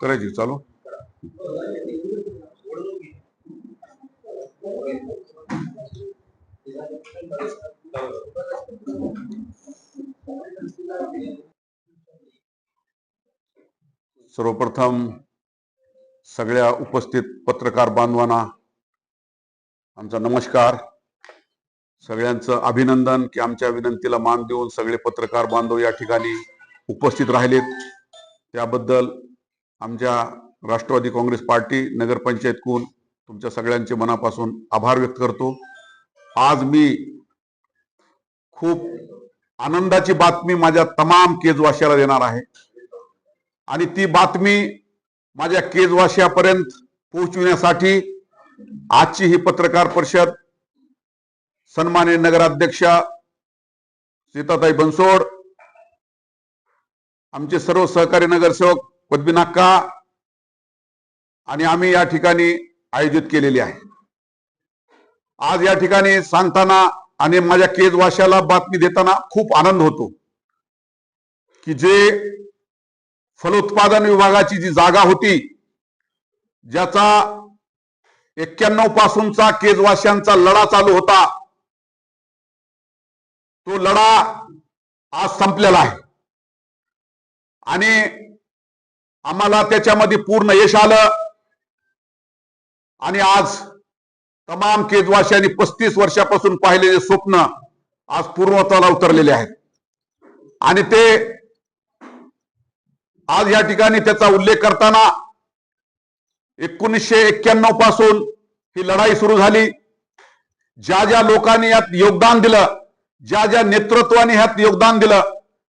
करायची चालू. सर्वप्रथम सगळ्या उपस्थित पत्रकार बांधवांना आमचा नमस्कार. सगळ्यांचं अभिनंदन की आमच्या विनंतीला मान देऊन सगळे पत्रकार बांधव या ठिकाणी उपस्थित राहिलेत. त्याबद्दल आमच्या राष्ट्रवादी काँग्रेस पार्टी नगरपंचायतकून तुमच्या सगळ्यांचे मनापासून आभार व्यक्त करतो. आज मी खूप आनंदाची बातमी माझ्या तमाम केजवाशाला देणार आहे. आणि ती बातमी माझ्या केजवाशापर्यंत पोहोचविण्यासाठी आजची ही पत्रकार परिषद सन्मान्य नगराध्यक्षा सीताताई बनसोड आमचे सर्व सहकारी नगरसेवक पद्मीनाक्का आणि आम्ही या ठिकाणी आयोजित केलेली आहे. आज या ठिकाणी सांगताना आणि माझ्या केजवाशाला बातमी देताना खूप आनंद होतो की जे फलोत्पादन विभागाची जी जागा होती ज्याचा एक्क्याण्णव पासूनचा केजवाशांचा लढा चालू होता तो लढा आज संपलेला आहे. आणि आम्हाला त्याच्यामध्ये पूर्ण यश आलं. आणि आज तमाम केजवाशांनी पस्तीस वर्षापासून पाहिलेले स्वप्न आज पूर्णत्वाला उतरलेले आहेत. आणि ते आज या ठिकाणी त्याचा उल्लेख करताना एकोणीसशे एक्क्याण्णवपासून ही लढाई सुरू झाली. ज्या ज्या लोकांनी यात योगदान दिलं ज्या ज्या नेतृत्वाने ह्यात योगदान दिलं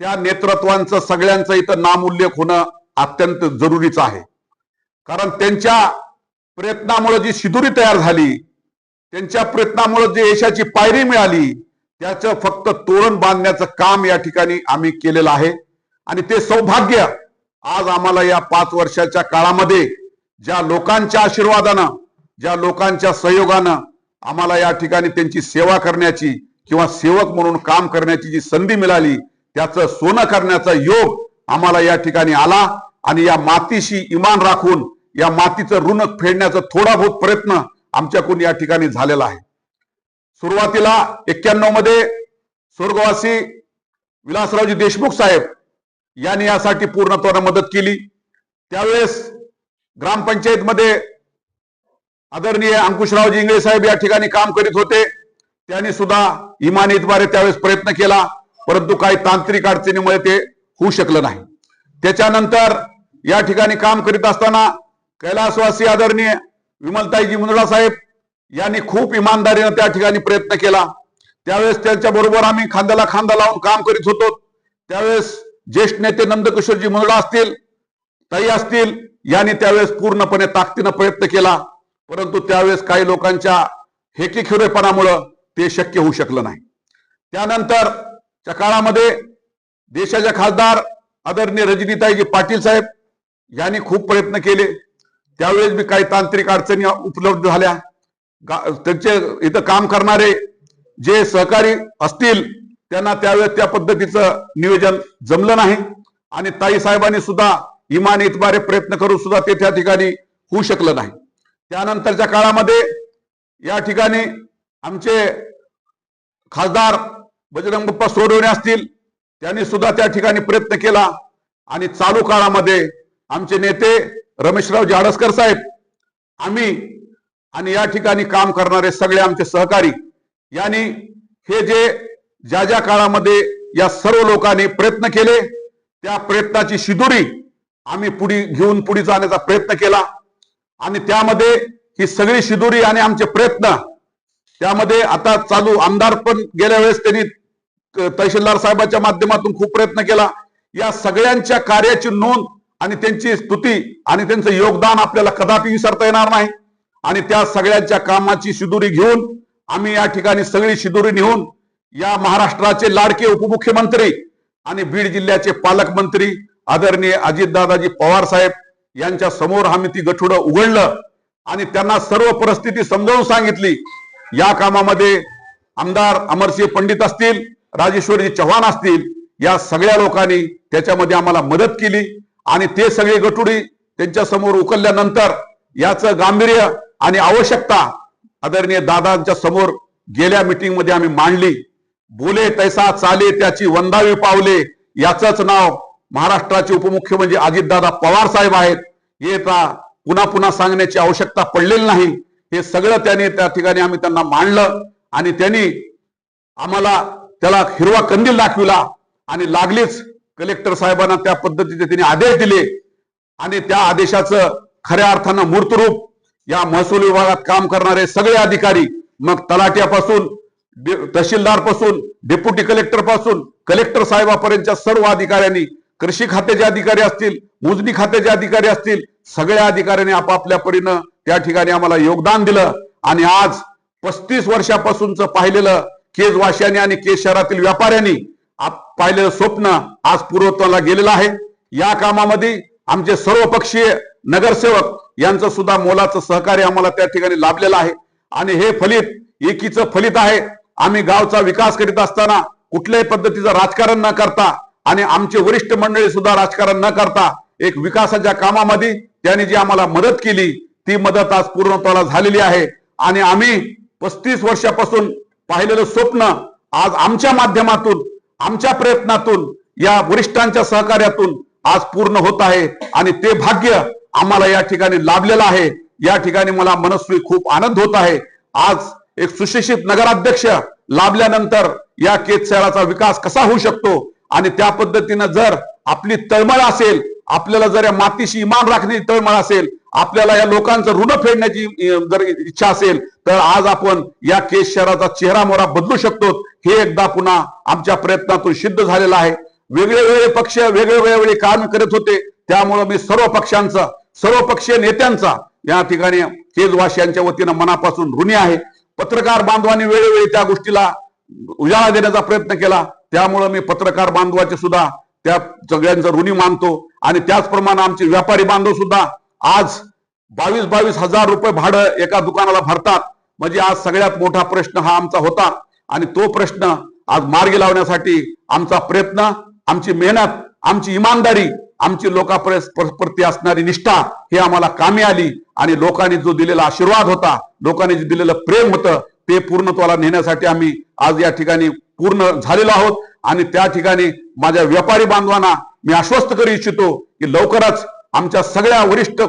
त्या नेतृत्वांचं सगळ्यांचं इथं नाम उल्लेख होणं अत्यंत जरुरीचं आहे. कारण त्यांच्या प्रयत्नामुळे जी शिदुरी तयार झाली त्यांच्या प्रयत्नामुळे जे यशाची पायरी मिळाली त्याचं फक्त तोरण बांधण्याचं काम या ठिकाणी आम्ही केलेलं आहे. आणि ते सौभाग्य आज आम्हाला या पाच वर्षाच्या काळामध्ये ज्या लोकांच्या आशीर्वादानं ज्या लोकांच्या सहयोगानं आम्हाला या ठिकाणी त्यांची सेवा करण्याची किंवा सेवक म्हणून काम करण्याची जी संधी मिळाली त्याचं सोनं करण्याचा योग आम्हाला या ठिकाणी आला. आणि या मातीशी इमान राखून या मातीचं ऋण फेडण्याचा थोडा बहुत प्रयत्न आमच्याकडून या ठिकाणी झालेला आहे. सुरुवातीला एक्क्याण्णवमध्ये स्वर्गवासी विलासरावजी देशमुख साहेब यांनी यासाठी पूर्णत्वानं मदत केली. त्यावेळेस ग्रामपंचायतमध्ये आदरणीय अंकुशरावजी इंगळे साहेब या ठिकाणी काम करीत होते. त्यांनी सुद्धा इमानीद्वारे त्यावेळेस प्रयत्न केला परंतु काही तांत्रिक अडचणीमुळे ते होऊ शकलं नाही. त्याच्यानंतर या ठिकाणी काम करीत असताना कैलासवासी आदरणीय विमलताईजी मुंदडा साहेब यांनी खूप इमानदारीनं त्या ठिकाणी प्रयत्न केला. त्यावेळेस त्यांच्या बरोबर आम्ही खांद्याला खांदा लावून काम करीत होतो. त्यावेळेस ज्येष्ठ नेते नंदकिशोरजी मुंदडा असतील ताई असतील यांनी त्यावेळेस पूर्णपणे ताकदीनं प्रयत्न केला. परंतु त्यावेळेस काही लोकांच्या हेकीखिरेपणामुळं ते शक्य होऊ शकलं नाही. त्यानंतरच्या काळामध्ये देशाच्या खासदार आदरणीय रजनीताईजी पाटील साहेब यांनी खूप प्रयत्न केले. त्यावेळेस मी काही तांत्रिक अडचणी उपलब्ध झाल्या. त्यांचे इथं काम करणारे जे सहकारी असतील त्यांना त्यावेळेस त्या पद्धतीचं नियोजन जमलं नाही. आणि ताई साहेबांनी सुद्धा इमान इतबारे प्रयत्न करून सुद्धा ते त्या ठिकाणी होऊ शकलं नाही. त्यानंतरच्या काळामध्ये या ठिकाणी आमचे खासदार बजरंग बाप्पा सोडवणे असतील त्यांनी सुद्धा त्या ठिकाणी प्रयत्न केला. आणि चालू काळामध्ये आमचे नेते रमेशराव जाडसकर साहेब आम्ही आणि या ठिकाणी काम करणारे सगळे आमचे सहकारी यांनी हे जे ज्या ज्या काळामध्ये या सर्व लोकांनी प्रयत्न केले त्या प्रयत्नाची शिदुरी आम्ही पुढे घेऊन पुढे जाण्याचा प्रयत्न केला. आणि त्यामध्ये ही सगळी शिदुरी आणि आमचे प्रयत्न त्यामध्ये आता चालू आमदार पण गेल्या वेळेस त्यांनी तहसीलदार साहेबांच्या माध्यमातून खूप प्रयत्न केला. या सगळ्यांच्या कार्याची नोंद आणि त्यांची स्तुती आणि त्यांचं योगदान आपल्याला कदापि विसरता येणार नाही. आणि त्या सगळ्यांच्या कामाची शिदुरी घेऊन आम्ही या ठिकाणी सगळी शिदुरी नेऊन या महाराष्ट्राचे लाडके उपमुख्यमंत्री आणि बीड जिल्ह्याचे पालकमंत्री आदरणीय अजितदादाजी पवार साहेब यांच्या समोर आम्ही ती गठुडं उघडलं आणि त्यांना सर्व परिस्थिती समजावून सांगितली. या कामामध्ये आमदार अमरसिंह पंडित असतील राजेश्वरजी चव्हाण असतील या सगळ्या लोकांनी त्याच्यामध्ये आम्हाला मदत केली. आणि ते सगळे गटुडी त्यांच्यासमोर उकलल्यानंतर याचं गांभीर्य आणि आवश्यकता आदरणीय दादांच्या समोर गेल्या मीटिंगमध्ये आम्ही मांडली. बोले तैसा चाले त्याची वंदावी पावले याचंच नाव महाराष्ट्राचे उपमुख्यमंत्री अजितदादा पवार साहेब आहेत. हे आता पुन्हा पुन्हा सांगण्याची आवश्यकता पडलेली नाही. हे सगळं त्यांनी त्या ठिकाणी आम्ही त्यांना मांडलं आणि त्यांनी आम्हाला त्याला हिरवा कंदील दाखविला आणि लागलीच कलेक्टर साहेबांना त्या पद्धतीचे त्यांनी आदेश दिले. आणि त्या आदेशाचं खऱ्या अर्थानं मूर्तरूप या महसूल विभागात काम करणारे सगळे अधिकारी मग तलाट्यापासून तहसीलदारपासून डेप्युटी कलेक्टरपासून कलेक्टर साहेबापर्यंतच्या सर्व अधिकाऱ्यांनी कृषी खात्याचे अधिकारी असतील मोजणी खात्याचे अधिकारी असतील सगळ्या अधिकाऱ्यांनी आपापल्या परीनं त्या ठिकाणी आम्हाला योगदान दिलं. आणि आज पस्तीस वर्षापासूनच पाहिलेलं केज वाशाने आणि केज शहरातील व्यापाऱ्यांनी आप- पाहिलेलं स्वप्न आज पूर्वत्वाला गेलेलं आहे. या कामामध्ये आमचे सर्व पक्षीय नगरसेवक यांचं सुद्धा मोलाचं सहकार्य आम्हाला त्या ठिकाणी लाभलेलं आहे. आणि हे फलित एकीचं फलित आहे. आम्ही गावचा विकास करीत असताना कुठल्याही पद्धतीचं राजकारण न करता आणि आमचे वरिष्ठ मंडळी सुद्धा राजकारण न करता एक विकासाच्या कामामध्ये त्यांनी जी आम्हाला मदत केली ती मदत आज पूर्णत्वाला झालेली आहे. आणि आम्ही पस्तीस वर्षापासून पाहिलेलं स्वप्न आज आमच्या माध्यमातून आमच्या प्रयत्नातून या वरिष्ठांच्या सहकार्यातून आज पूर्ण होत आहे. आणि ते भाग्य आम्हाला या ठिकाणी लाभलेलं आहे. या ठिकाणी मला मनस्वी खूप आनंद होत आहे. आज एक सुशिक्षित नगराध्यक्ष लाभल्यानंतर या केत शहराचा विकास कसा होऊ शकतो? आणि त्या पद्धतीनं जर आपली तळमळ असेल आपल्याला जर या मातीशी इमान राखण्याची तळमळ असेल आपल्याला या लोकांचं ऋण फेडण्याची जर इच्छा असेल तर आज आपण या केस शहराचा चेहरा मोहरा बदलू शकतो. हे एकदा पुन्हा आमच्या प्रयत्नातून सिद्ध झालेलं आहे. वेगळे वेगळे पक्ष वेगळे वेगळे काम करत होते. त्यामुळे मी सर्व पक्षांचा सर्व पक्षीय नेत्यांचा या ठिकाणी केजवासियांच्या वतीनं मनापासून ऋणी आहे. पत्रकार बांधवांनी वेळोवेळी त्या गोष्टीला उजाळा देण्याचा प्रयत्न केला. त्यामुळं मी पत्रकार बांधवाचे सुद्धा त्या सगळ्यांचं ऋणी मानतो. आणि त्याचप्रमाणे आमचे व्यापारी बांधव सुद्धा आज बावीस बावीस हजार रुपये भाडं एका दुकानाला भरतात. म्हणजे आज सगळ्यात मोठा प्रश्न हा आमचा होता. आणि तो प्रश्न आज मार्गी लावण्यासाठी आमचा प्रयत्न आमची मेहनत आमची इमानदारी आमची लोकांपर्यंत असणारी निष्ठा हे आम्हाला कामी आली. आणि लोकांनी जो दिलेला आशीर्वाद होता लोकांनी जे दिलेलं प्रेम होतं ते पूर्णत्वाला नेण्यासाठी आम्ही आज या ठिकाणी पूर्ण झालेलो आहोत. आणि त्या ठिकाणी माझ्या व्यापारी बांधवांना मी आश्वस्त करू इच्छितो की लवकरच आमच्या सगळ्या वरिष्ठ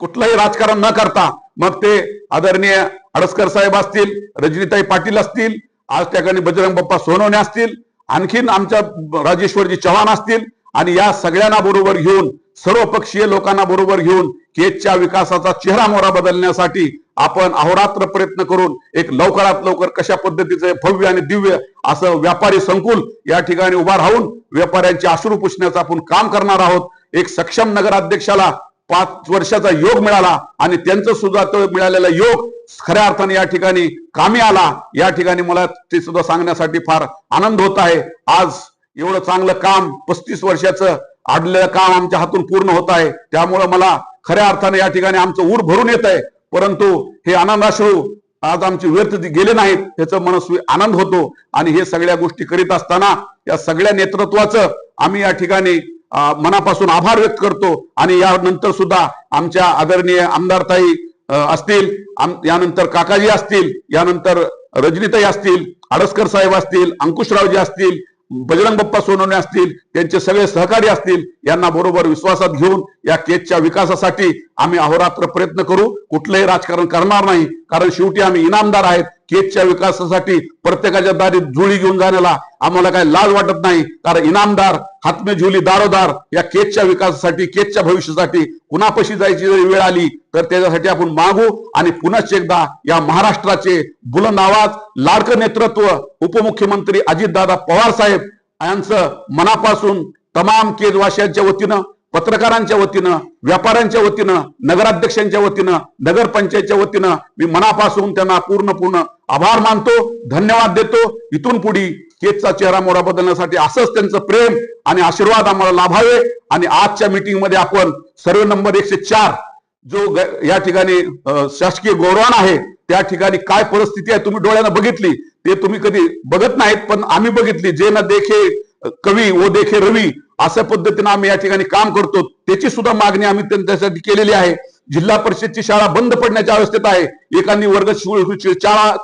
कुठलंही राजकारण न करता मग ते आदरणीय अडसकर साहेब असतील रजनीताई पाटील असतील आज त्या ठिकाणी बजरंग बाप्पा सोनवणे असतील आणखीन आमच्या राजेश्वरजी चव्हाण असतील आणि या सगळ्यांना बरोबर घेऊन सर्वपक्षीय लोकांना बरोबर घेऊन केजच्या विकासाचा चेहरा मोहरा बदलण्यासाठी आपण अहोरात्र प्रयत्न करून एक लवकरात लवकर कशा पद्धतीचे भव्य आणि दिव्य असं व्यापारी संकुल या ठिकाणी उभा राहून व्यापाऱ्यांचे अश्रू पुसण्याचं आपण काम करणार आहोत. एक सक्षम नगराध्यक्षाला पाच वर्षाचा योग मिळाला आणि त्यांचं सुद्धा तो मिळालेला योग खऱ्या अर्थाने या ठिकाणी कामी आला. या ठिकाणी मला ते सुद्धा सांगण्यासाठी फार आनंद होत आहे. आज एवढं चांगलं काम पस्तीस वर्षाचं आडलेलं काम आमच्या हातून पूर्ण होत आहे. त्यामुळं मला खऱ्या अर्थाने या ठिकाणी आमचं ऊर भरून येत आहे. परंतु हे आनंदाश्रू आज आमची व्यर्थ गेले नाहीत त्याचं मनस्वी आनंद होतो. आणि हे सगळ्या गोष्टी करीत असताना या सगळ्या नेतृत्वाचं आम्ही या ठिकाणी मनापासून आभार व्यक्त करतो. आणि यानंतर सुद्धा आमच्या आदरणीय आमदारताई असतील यानंतर काकाजी असतील यानंतर रजनीताई असतील आडसकर साहेब असतील अंकुशरावजी असतील बजरंग बप्पा सोनवणे असतील त्यांचे सगळे सहकारी असतील यांना बरोबर विश्वासात घेऊन या केजच्या विकासासाठी आम्ही अहोरात्र प्रयत्न करू. कुठलंही राजकारण करणार नाही. कारण शेवटी आम्ही इनामदार आहेत. केजच्या विकासासाठी प्रत्येकाच्या दारी जुळी घेऊन जाण्याला आम्हाला काही लाज वाटत नाही. कारण इनामदार हातमे झुली दारोदार या केजच्या विकासासाठी केजच्या भविष्यासाठी कुणापाशी जायची जरी वेळ आली तर त्याच्यासाठी आपण मागू आणि पुनश्च एकदा या महाराष्ट्राचे बुलंद आवाज लाडकं नेतृत्व उपमुख्यमंत्री अजितदादा पवार साहेब यांचं मनापासून तमाम केजवासियांच्या वतीनं पत्रकारांच्या वतीनं व्यापाऱ्यांच्या वतीनं नगराध्यक्षांच्या वतीनं नगरपंचायतच्या वतीनं मी मनापासून त्यांना पूर्ण पूर्ण आभार मानतो धन्यवाद देतो. इथून पुढे केचचा चेहरा मोहरा बदलण्यासाठी असंच त्यांचं प्रेम आणि आशीर्वाद आम्हाला लाभावे. आणि आजच्या मीटिंगमध्ये आपण सर्व नंबर एकशे चार जो या ठिकाणी शासकीय गौरवान आहे त्या ठिकाणी काय परिस्थिती आहे तुम्ही डोळ्यानं बघितली. ते तुम्ही कधी बघत नाहीत पण आम्ही बघितली. जे ना देखे कवी व देखे रवी अशा पद्धतीनं आम्ही या ठिकाणी काम करतो. त्याची सुद्धा मागणी आम्ही त्यांच्यासाठी केलेली आहे. जिल्हा परिषदची शाळा बंद पडण्याच्या अवस्थेत आहे. एकानी वर्ग शाळा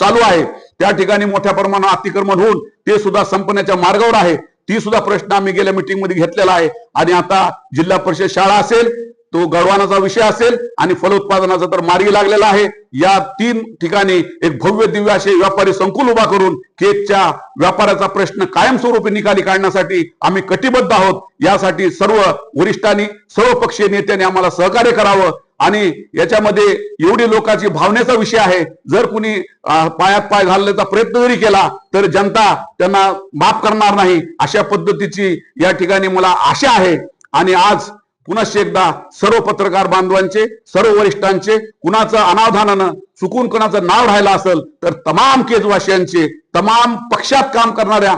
चालू आहे. त्या ठिकाणी मोठ्या प्रमाणात अतिक्रमण होऊन ते सुद्धा संपण्याच्या मार्गावर आहे. ती सुद्धा प्रश्न आम्ही गेल्या मीटिंगमध्ये घेतलेला आहे. आणि आता जिल्हा परिषद शाळा असेल तो गडवानाचा विषय असेल आणि फलोत्पादनाचा तर मार्गी लागलेला आहे. या तीन ठिकाणी एक भव्य दिव्य असे व्यापारी संकुल उभा करून केकच्या व्यापाराचा प्रश्न कायमस्वरूपी निकाली काढण्यासाठी आम्ही कटिबद्ध आहोत. यासाठी सर्व वरिष्ठांनी सर्व पक्षीय नेत्यांनी आम्हाला सहकार्य करावं. आणि याच्यामध्ये एवढी लोकांची भावनेचा विषय आहे. जर कुणी पायात पाय घालण्याचा प्रयत्न जरी केला तर जनता त्यांना माफ करणार नाही. अशा पद्धतीची या ठिकाणी मला आशा आहे. आणि आज पुनश्च एकदा सर्व पत्रकार बांधवांचे सर्व वरिष्ठांचे कुणाचं अनावधानानं चुकून कुणाचं नाव राहिलं असेल तर तमाम केजवासियांचे तमाम पक्षात काम करणाऱ्या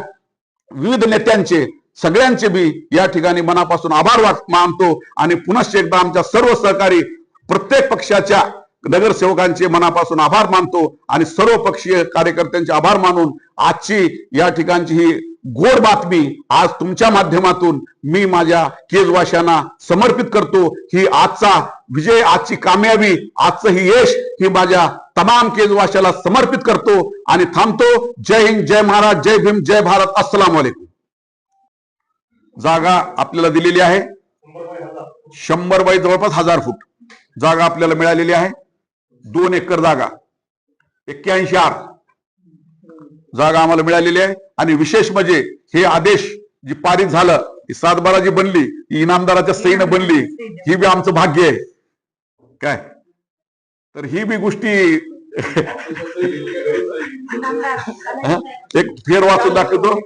विविध नेत्यांचे सगळ्यांचे बी या ठिकाणी मनापासून आभार मानतो आणि पुनश्च एकदा आमच्या सर्व सहकारी प्रत्येक पक्षाच्या नगरसेवकांचे मनापासून आभार मानतो आणि सर्व पक्षीय कार्यकर्त्यांचे आभार मानून आजची या ठिकाणची ही गोड बातमी आज तुमच्या माध्यमातून मी माझ्या केजवाशांना समर्पित करतो. ही आजचा विजय आजची कामयाबी आजचं ही यश ही माझ्या तमाम केजवाशाला समर्पित करतो आणि थांबतो. जय हिंद जय महाराज जय भीम जय भारत. अस्सलाम वालेकुम जागा आपल्याला दिलेली आहे. शंभर बाय जवळपास हजार फूट. जागा आपल्याला मिळालेली आहे. दोन एकर जागा. एक्क्याऐंशी आठ जागा आम्हाला मिळालेली आहे. आणि विशेष म्हणजे हे आदेश जी पारित झालं ही सातबारा जी बनली ही इनामदाराच्या सहीनं बनली ही बी आमचं भाग्य आहे. काय? तर ही बी गोष्टी? एक फेर वाचून दाखवतो.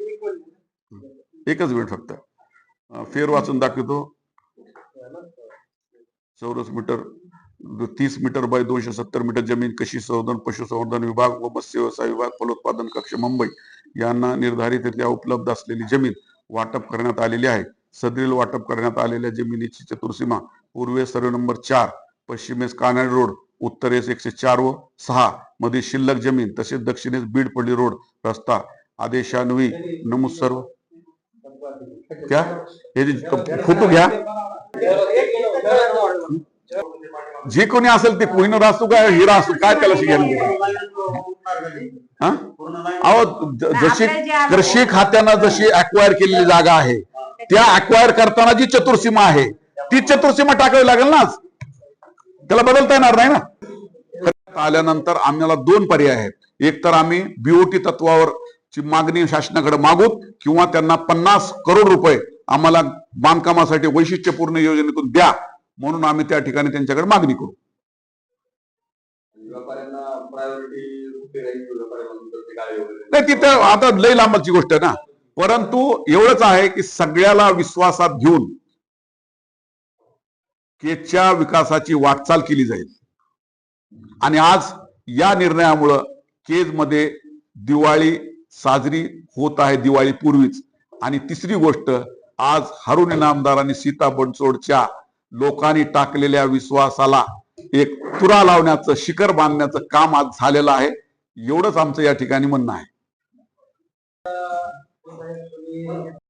एकच मिनिट फक्त. फेर वाचून दाखवतो. चौरस मीटर. तीस मीटर बाय दोनशे सत्तर मीटर जमीन कृषी संवर्धन पशुसंवर्धन विभाग व मत्स्य व्यवसाय विभाग फलोत्पादन कक्ष मुंबई यांना निर्धारितरित्या उपलब्ध असलेली जमीन वाटप करण्यात आलेली आहे. सदरील वाटप करण्यात आलेल्या जमिनीची चतुर्सीमा पूर्वेस सर्व नंबर चार पश्चिमेस कानाड रोड उत्तरेस एकशे चार व सहा मध्ये शिल्लक जमीन तसेच दक्षिणेस बीडपल्ली रोड रस्ता आदेशान्वयी नमूद सर्व क्या हे फोटो घ्या. जे कोणी असेल ते कोहिनूर असतो काय हिरा असतो काय त्याला हा? अहो जशी कृषी खात्यानं जशी अक्वायर केलेली जागा आहे त्या अक्वायर करताना जी चतुर्सीमा आहे ती चतुर्सीमा टाकावी लागेल ना. त्याला बदलता येणार नाही ना? आल्यानंतर आम्हाला दोन पर्याय आहेत. एक तर आम्ही बीओटी तत्वावर ची मागणी शासनाकडे मागूत किंवा त्यांना पन्नास करोड रुपये आम्हाला बांधकामासाठी वैशिष्ट्यपूर्ण योजनेतून द्या. म्हणून आम्ही त्या ठिकाणी त्यांच्याकडे मागणी करू. नाही तिथं आता लय लांबची गोष्ट आहे ना. परंतु एवढंच आहे की सगळ्याला विश्वासात घेऊन केजच्या विकासाची वाटचाल केली जाईल. आणि आज या निर्णयामुळं केजमध्ये दिवाळी साजरी होत आहे दिवाळी पूर्वीच. आणि तिसरी गोष्ट आज हरुण इनामदार आणि सीता बनसोडच्या लोकांनी टाकलेल्या विश्वासाला एक तुरा लावण्याचं शिखर बांधण्याचं काम आज झालेलं आहे. एवढंच आमचं या ठिकाणी म्हणणं आहे.